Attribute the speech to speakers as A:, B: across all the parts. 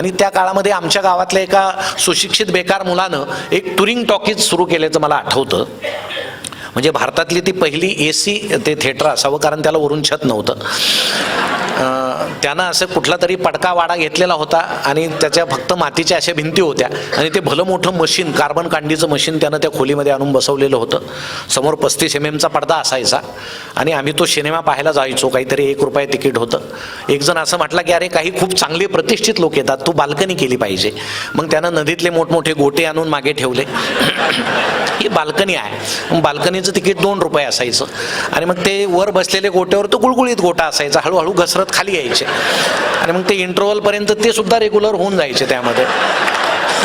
A: आणि त्या काळामध्ये आमच्या गावातल्या एका सुशिक्षित बेकार मुलानं एक टुरिंग टॉकीज सुरू केल्याचं मला आठवतं. म्हणजे भारतातली ती पहिली ए सी ते थिएटर असावं कारण त्याला वरून छत नव्हतं. त्यानं असं कुठला तरी पडका वाडा घेतलेला होता आणि त्याच्या फक्त मातीच्या अशा भिंती होत्या. आणि ते भलं मोठं मशीन कार्बन कांडीचं मशीन त्यानं त्या खोलीमध्ये आणून बसवलेलं होतं. समोर पस्तीस एम एमचा पडदा असायचा आणि आम्ही तो सिनेमा पाहायला जायचो. काहीतरी एक रुपये तिकीट होतं. एक जण असं म्हटलं की अरे काही खूप चांगले प्रतिष्ठित लोक येतात. तू बाल्कनी केली पाहिजे. मग त्यानं नदीतले मोठमोठे गोटे आणून मागे ठेवले. ही बाल्कनी आहे. मग बाल्कनीचं तिकीट दोन रुपये असायचं. आणि मग ते वर बसलेले गोट्यावर तो गुळगुळीत गोटा असायचा. हळूहळू घसरत खाली यायचे. आणि मग ते इंटरवलपर्यंत ते सुद्धा रेग्युलर होऊन जायचे त्यामध्ये.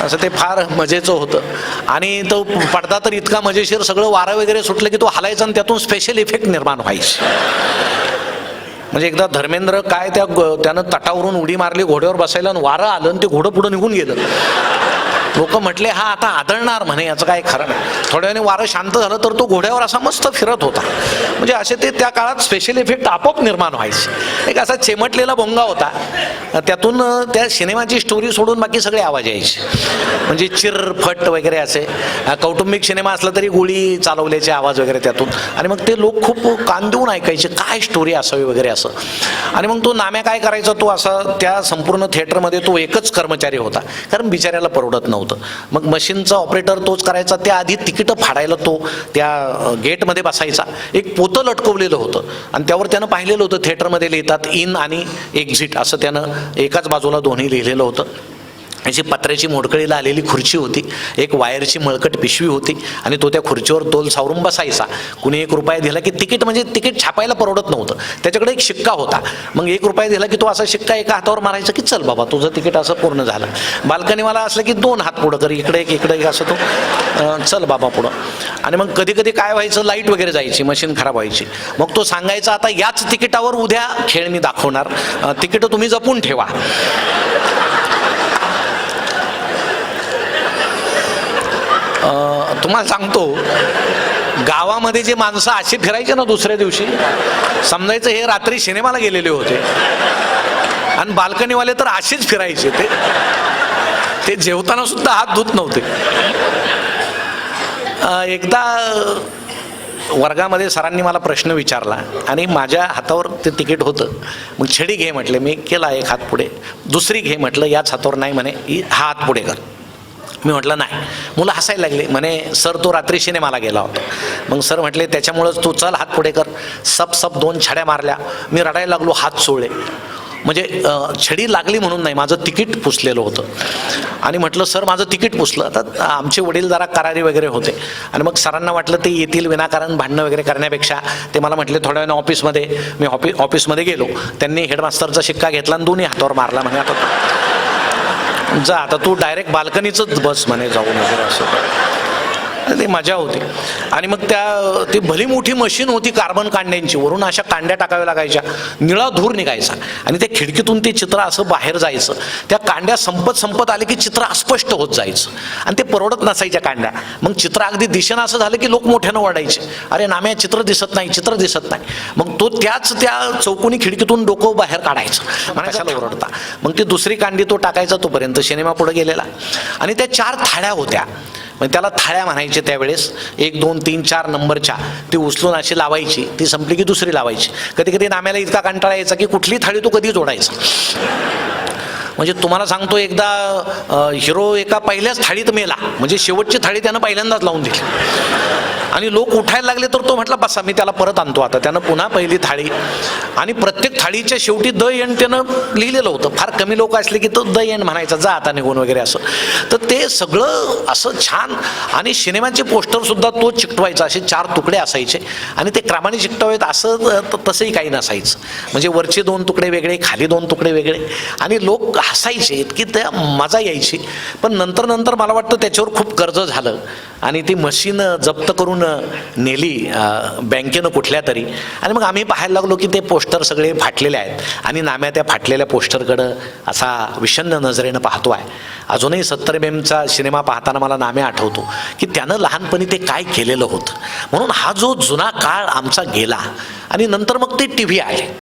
A: असं ते फार मजेचं होतं. आणि तो पडदा तर इतका मजेशीर सगळं वारं वगैरे सुटलं की तो हलायचा आणि त्यातून स्पेशल इफेक्ट निर्माण व्हायचे. म्हणजे एकदा धर्मेंद्र काय त्या त्यानं तटावरून उडी मारली घोड्यावर बसायला आणि वारं आलं आणि ते घोडं पुढं निघून गेलं. लोक म्हटले हा आता आदळणार म्हणे याचं काय खरं नाही. थोड्या वेळाने वारं शांत झालं तर तो घोड्यावर असा मस्त फिरत होता. म्हणजे असे ते त्या काळात स्पेशल इफेक्ट आपोआप निर्माण व्हायचे. एक असा चेमटलेला भोंगा होता. त्यातून त्या सिनेमाची स्टोरी सोडून बाकी सगळे आवाज यायचे. म्हणजे चिरफट वगैरे असे. कौटुंबिक सिनेमा असला तरी गोळी चालवल्याचे आवाज वगैरे त्यातून. आणि मग ते लोक खूप कान देऊन ऐकायचे काय स्टोरी असावी वगैरे असं. आणि मग तो नाम्या काय करायचा तो असा त्या संपूर्ण थिएटरमध्ये तो एकच कर्मचारी होता. कारण बिचाऱ्याला परवडत नव्हतं. मग मशीनचा ऑपरेटर तोच करायचा त्या आधी तिकीटं फाडायला तो त्या गेटमध्ये बसायचा. एक पोतं लटकवलेलं होतं. आणि त्यावर त्यानं पाहिलेलं होतं थिएटरमध्ये लिहितात इन आणि एक्झिट असं त्यानं एकाच बाजूला दोन्ही लिहिलेलं होतं. अशी पत्र्याची मोडकळीला आलेली खुर्ची होती एक वायरची मळकट पिशवी होती आणि तो त्या खुर्चीवर तोल सावरून बसायचा. कुणी एक रुपया दिला की तिकीट म्हणजे तिकीट छापायला परवडत नव्हतं. त्याच्याकडे एक शिक्का होता. मग एक रुपया दिला की तो असा शिक्का एका हातावर मारायचा की चल बाबा तुझं तिकीट असं पूर्ण झालं. बाल्कनीवाला असलं की दोन हात पुढं कर इकडे एक इकडे एक असं तो चल बाबा पुढं. आणि मग कधी कधी काय व्हायचं लाइट वगैरे जायची मशीन खराब व्हायची. मग तो सांगायचा आता याच तिकिटावर उद्या खेळ मी दाखवणार तिकीटं तुम्ही जपून ठेवा. तुम्हाला सांगतो गावामध्ये जे माणसं अशी फिरायचे ना दुसऱ्या दिवशी समजायचं हे रात्री सिनेमाला गेलेले होते. आणि बाल्कनीवाले तर असेच फिरायचे ते. ते जेवताना सुद्धा हात धुत नव्हते. एकदा वर्गामध्ये सरांनी मला प्रश्न विचारला आणि माझ्या हातावर ते तिकीट होतं. मग छडी घे म्हटले मी केला एक हात पुढे. दुसरी घे म्हटलं याच हातावर नाही म्हणे हा हात पुढे कर. मी म्हटलं नाही. मुलं हसायला लागले. म्हणे सर तो रात्री सिनेमाला गेला होता. मग सर म्हटले त्याच्यामुळंच तू चल हात पुढे कर. सप सप दोन छड्या मारल्या. मी रडायला लागलो हात सोडले म्हणजे छडी लागली म्हणून नाही माझं तिकीट पुसलेलं होतं. आणि म्हटलं सर माझं तिकीट पुसलं. आता आमचे वडील जरा करारी वगैरे होते. आणि मग सरांना वाटलं ते येतील विनाकारण भांडणं वगैरे करण्यापेक्षा. ते मला म्हटले थोड्या वेळाने ऑफिसमध्ये. मी ऑफि ऑफिसमध्ये गेलो. त्यांनी हेडमास्टरचा शिक्का घेतला आणि दोन्ही हातावर मारला म्हणे आता जा आता तू डायरेक्ट बाल्कनीच बस म्हणे जाऊन वगैरे असं. ती मजा होती. आणि मग त्या ती भली मोठी मशीन होती कार्बन कांड्यांची वरून अशा कांड्या टाकाव्या लागायच्या. निळा धूर निघायचा. आणि त्या खिडकीतून ते चित्र असं बाहेर जायचं. त्या कांड्या संपत संपत आले की चित्र अस्पष्ट होत जायचं. आणि ते परवडत नसायच्या कांड्या. मग चित्र अगदी दिशेनं असं झालं की लोक मोठ्यानं ओरडायचे. अरे नाम्या चित्र दिसत नाही चित्र दिसत नाही. मग तो त्याच त्या चौकोनी खिडकीतून डोकं बाहेर काढायचं. म्हणायला ओरडता? मग ती दुसरी कांडी तो टाकायचा तोपर्यंत सिनेमा पुढे गेलेला. आणि त्या चार थाळ्या होत्या. म्हणजे त्याला थाळ्या म्हणायचे त्यावेळेस एक दोन तीन चार नंबरच्या. ती उचलून अशी लावायची. ती संपली की दुसरी लावायची. कधी कधी नाम्याला इतका कंटाळा यायचा की कुठली थाळी तू कधी जोडायचा? म्हणजे तुम्हाला सांगतो एकदा हिरो एका पहिल्याच थाळीत मेला. म्हणजे शेवटची थाळी त्यानं पहिल्यांदाच लावून दिली. आणि लोक उठायला लागले तर तो म्हटला बसा मी त्याला परत आणतो आता. त्यानं पुन्हा पहिली थाळी. आणि प्रत्येक थाळीच्या शेवटी द एंड त्यानं लिहिलेलं होतं. फार कमी लोक असले की तो द एंड म्हणायचा जा आता निघून वगैरे असं. तर ते सगळं असं छान. आणि सिनेमाचे पोस्टर सुद्धा तो चिकटवायचा. असे चार तुकडे असायचे. आणि ते क्रमाने चिकटवायत असं तसंही काही नसायचं. म्हणजे वरचे दोन तुकडे वेगळे खाली दोन तुकडे वेगळे. आणि लोक हसायचे इतकी त्या मजा यायची. पण नंतर नंतर मला वाटतं त्याच्यावर खूप कर्ज झालं. आणि ती मशीन जप्त करून नेली बँकेनं कुठल्या तरी. आणि मग आम्ही पाहायला लागलो की ते पोस्टर सगळे फाटलेले आहेत. आणि नाम्या त्या फाटलेल्या पोस्टरकडं असा विषन्न नजरेनं पाहतो आहे अजूनही सत्तर मेमचा सिनेमा पाहताना मला नामे आठवतो की त्यानं लहानपणी ते काय केलेलं होतं. म्हणून हा जो जुना काळ आमचा गेला आणि नंतर मग ते टी व्ही आले.